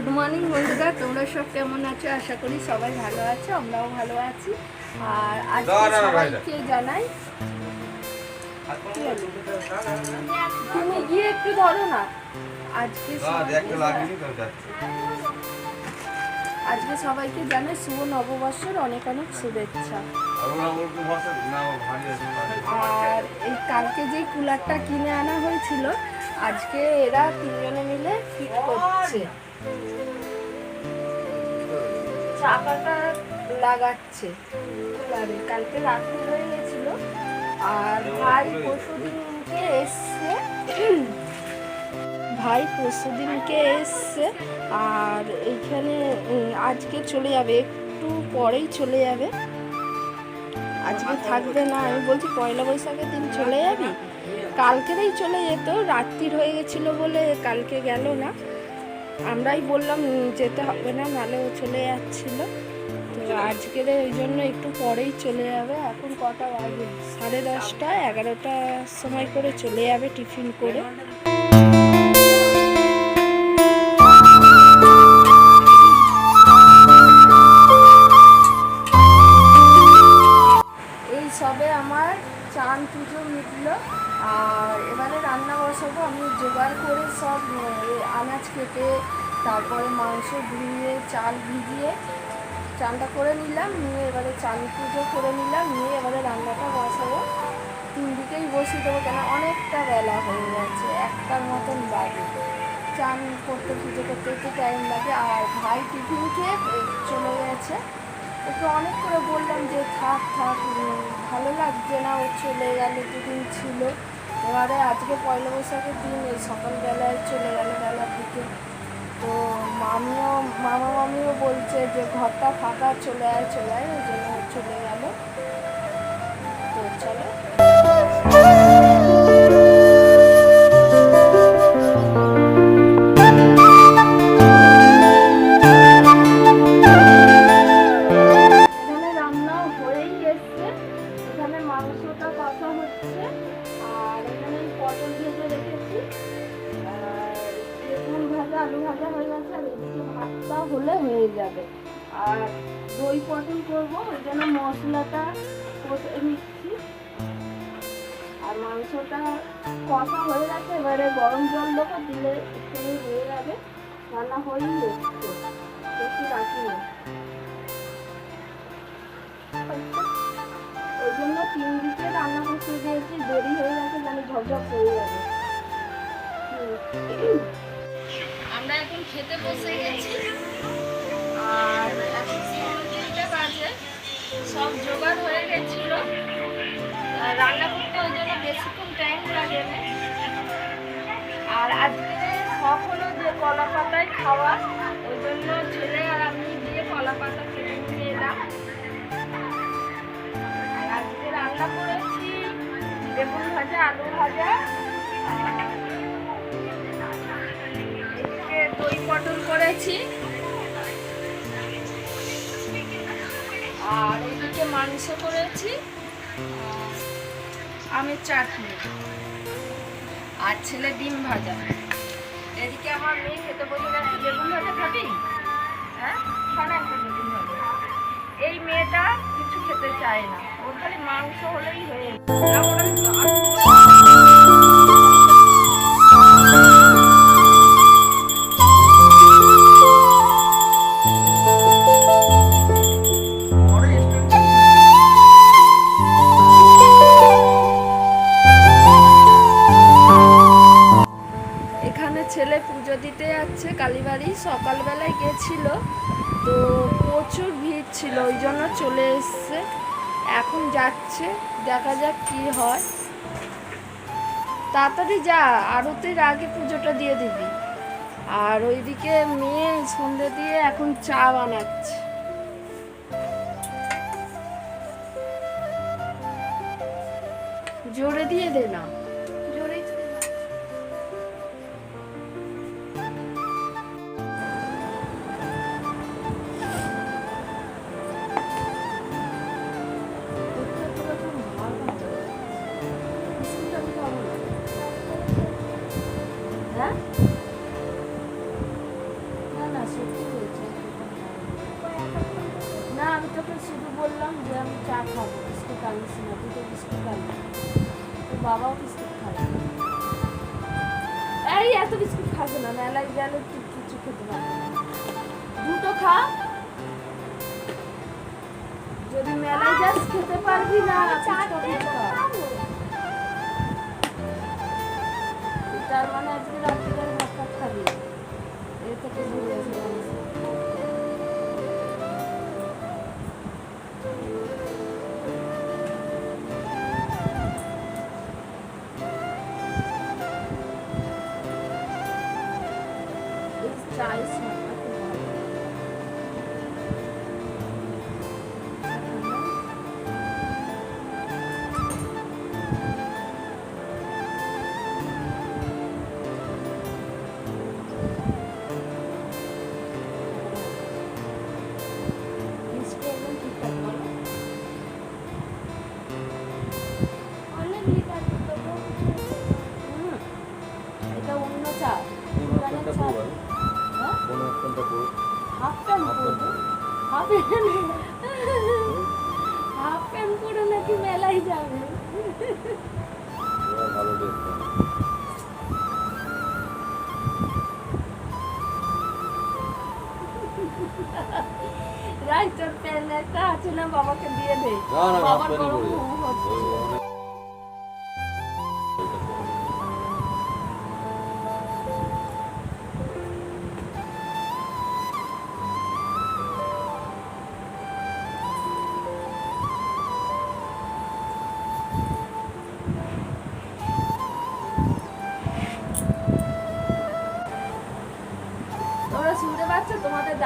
Good morning বন্ধুরা। তোমরা সব কেমন আছো? আশা করি সবাই ভালো আছো আমরাও ভালো আছি। আর আজকে সবাইকে জানাই তুমি গিয়ে একটু ধরো না। আজকে আজকে সবাইকে জানাই শুভ নববর্ষের অনেক অনেক শুভেচ্ছা। আর এই কালকে যে কুলারটা কিনে আনা হয়েছিল আজকে এরা তিনজনে মিলে ফিট করছে। চাকাটা লাগাচ্ছে। কালকে রাত্রি হয়ে গেছিল। আর ভাই পরশু দিনকে এসছে? ভাই পরশু দিনকে এসছে? আর এইখানে আজকে চলে যাবে। একটু পরেই চলে যাবে। আজকে থাকবে না। আমি বলছি পয়লা বৈশাখের দিন চলে যাবি? কালকেরই চলে যেত। রাত্রির হয়ে গেছিল বলে কালকে গেল না। আমরাই বললাম যেতে হবে না, নাহলে ও চলে যাচ্ছিল। তো আজকের ওই জন্য একটু পরেই চলে যাবে। এখন কটা বাজে? সাড়ে দশটা, এগারোটার সময় করে চলে যাবে টিফিন করে। মাংস ধুয়ে, চাল ভিজিয়ে চানটা করে নিলাম, নিয়ে এবারে চান পুজো করে নিলাম, নিয়ে এবারে রান্নাটা বসাবো। তিন দিকেই বসিয়ে দেবো কেন অনেকটা বেলা হয়ে গেছে, একটার মতন বাজে। চান করতে, পুজো করতে একটু টাইম লাগে, আর ভাই টিফিন খেয়ে চলে গেছে। ওকে অনেক করে বললাম যে থাক থাক ভালো লাগছে না, ও চলে গেল, দুদিন ছিল। এবারে আজকে পয়লা বৈশাখের দিন, এই সকালবেলায় চলে গেল বেলার দিকে তো মামিও, মামা মামিও বলছে যে ঘরটা ফাঁকা, চলে আয় চলে আয়, ওই জন্য চলে গেল। তো চলো। করব, ওই জন্য মশলাটা কষে নিচ্ছি। আর মাংসটা কষা হয়ে গেছে, এবারে গরম জল দেবো, দিলে এখানে হয়ে যাবে। রান্না হয়েই এসছে বেশি রাখি না ওই জন্য তিন দিকে রান্না করতে দিয়েছি, দেরি হয়ে গেছে জানি ঝপঝপ হয়ে যাবে। আমরা এখন খেতে বসে গেছি। আর সব জোগাড় হয়ে গেছিল। রান্না করতে ওই জন্য বেশিক্ষণ টাইম লাগে আর আজকে শখ হলো যে কলা পাতায় খাওয়া, ওই জন্য ছেলে আর আমি দিয়ে কলা পাতা কেটে নিয়ে এলাম। আর আজকে রান্না করেছি বেগুন ভাজা, আলু ভাজা। দই পটল করেছি। আর এদিকে মাংস করেছি। আমি আমের চাটনি। আর ছেলে ডিম ভাজা। এদিকে আমার মেয়ে খেতে বলি না তুই বেগুন ভাজা খাবি? হ্যাঁ ভাজা। এই মেয়েটা কিছু খেতে চায় না। ওর খালি মাংস হলেই হয়ে ছেলে পুজো দিতে যাচ্ছে কালীবাড়ি, সকালবেলায় গেছিল। তো প্রচুর ভিড় ছিল, ওই জন্য চলে এসছে। এখন যাচ্ছে, দেখা যাক কি হয়। তাড়াতাড়ি যা, আরতির আগে পুজোটা দিয়ে দিবি। আর ওইদিকে মেয়ে সন্ধে দিয়ে এখন চা বানাচ্ছে। জোরে দিয়ে দে না। বাবাও বিস্কুট খাবে এই এত বিস্কুট খাবে না মেলায় গেলে তুই কিছু খেতে পারবে। দুটো খা। যদি মেলায় যাস খেতে পারবি না তার মানে আজকে রাত্রিরে হাফ প্যান্ট পরে নাকি মেলায় যাবে। ভালো তোর প্যান্ট একটা আছে না বাবাকে দিয়ে দে। বাবার বড় হচ্ছে।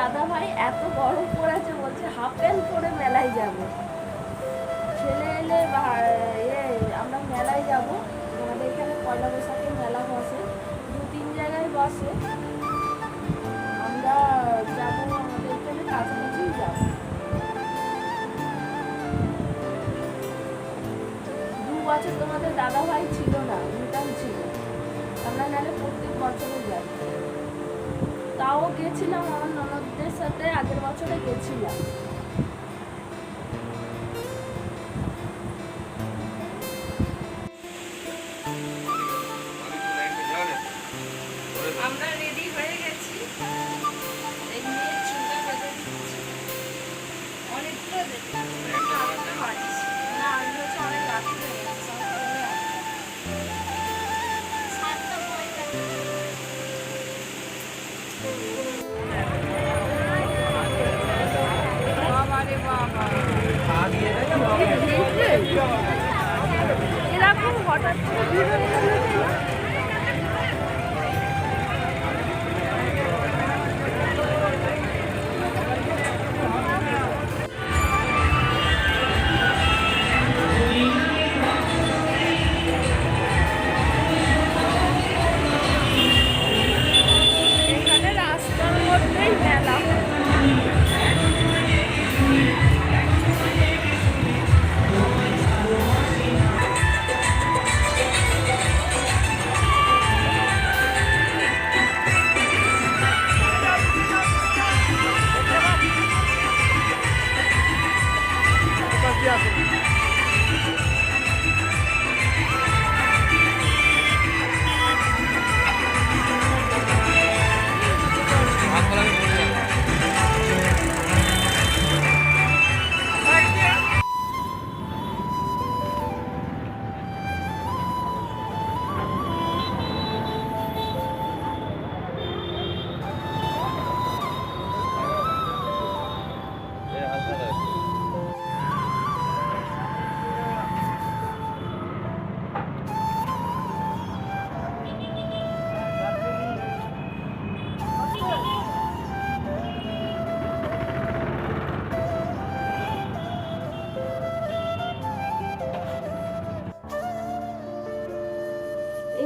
দাদা ভাই, এত গরম পড়েছে বলছে হাফ প্যান্ট পরে মেলায় যাবে। ছেলে এলে আমরা মেলায় যাব। আমাদের এখানে পয়লা বৈশাখে মেলা বসে, দু, তিন জায়গায় বসে। আমরা যাব আমাদের এখানে কাছাকাছি যাব। দু বছর তোমাদের দাদা ভাই ছিল না ভুটান ছিল। আমরা নাহলে প্রত্যেক বছরে যাই তাও গেছিলাম আমার ননদদের সাথে আগের বছরে গেছিলাম।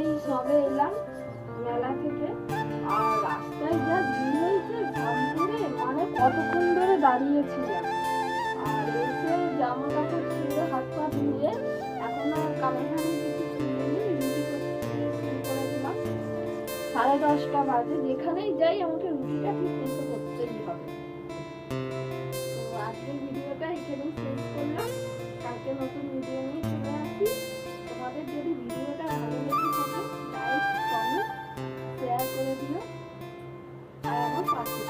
এই সবে এলাম মেলা থেকে। আর রাস্তায় যা ভিড় হয়েছে ঘাম মানে কতক্ষণ ধরে দাঁড়িয়েছিলাম আর এসে জামা কাপড় ছেড়ে হাত পা ধুয়ে এখন আর কামেখানে কিছু কিনিনি রুটি করে দিলাম সাড়ে দশটা বাজে, যেখানেই যাই আমাকে রুটিটা ঠিক করতেই হবে। তো আজকের ভিডিওটা এখানেই শেষ করলাম। কালকে নতুন ভিডিও নিয়ে চলে আসি। তোমাদের যদি ভিডিওটা ভালো লেগে থাকে লাইক কমেন্ট শেয়ার করে দিও আর আমার পাশে